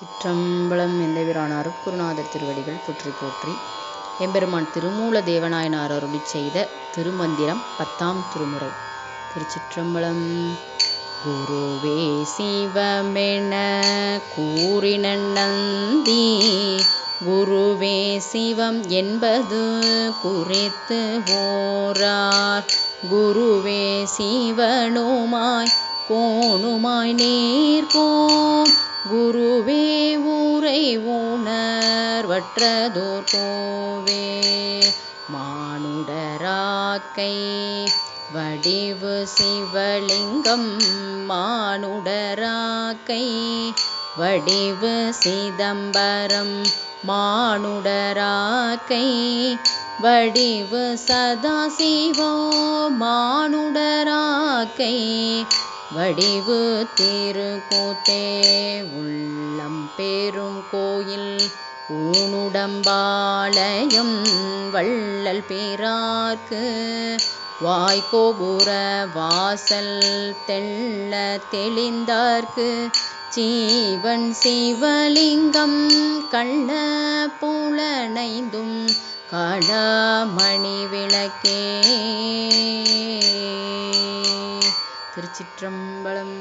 சிற்றம்பலம் எந்தவிரான அருட்குருநாதர் திருவடிகள் போற்றி போற்றி. எம்பெருமான் திருமூல தேவநாயனார் அருளி செய்த திருமந்திரம் பத்தாம் திருமுறை. திருச்சிற்றம்பலம். குருவே சிவமென கூறின நந்தி குருவே சிவம் என்பது குறித்து ஓரார். குருவே சிவனுமாய் கோணுமாய் நீர்கோம் குருவே ஊரை உணர்வற்றதோர் கோவே மானுடராக்கை வடிவு சிவலிங்கம் மானுடராக்கை வடிவு சிதம்பரம் மானுடராக்கை வடிவு சதாசிவோ மானுடராக்கை வடிவு திருக்கூத்தே உள்ளம் பேரும் கோயில் ஊனுடம்பாளையம் வள்ளல் பேரார்க்கு வாய்கோபுர வாசல் தெள்ள தெளிந்தார்க்கு சீவன் சிவலிங்கம் கள்ள புலனைந்தும் கடமணி விளக்கே. திருச்சிற்றம்பலம்.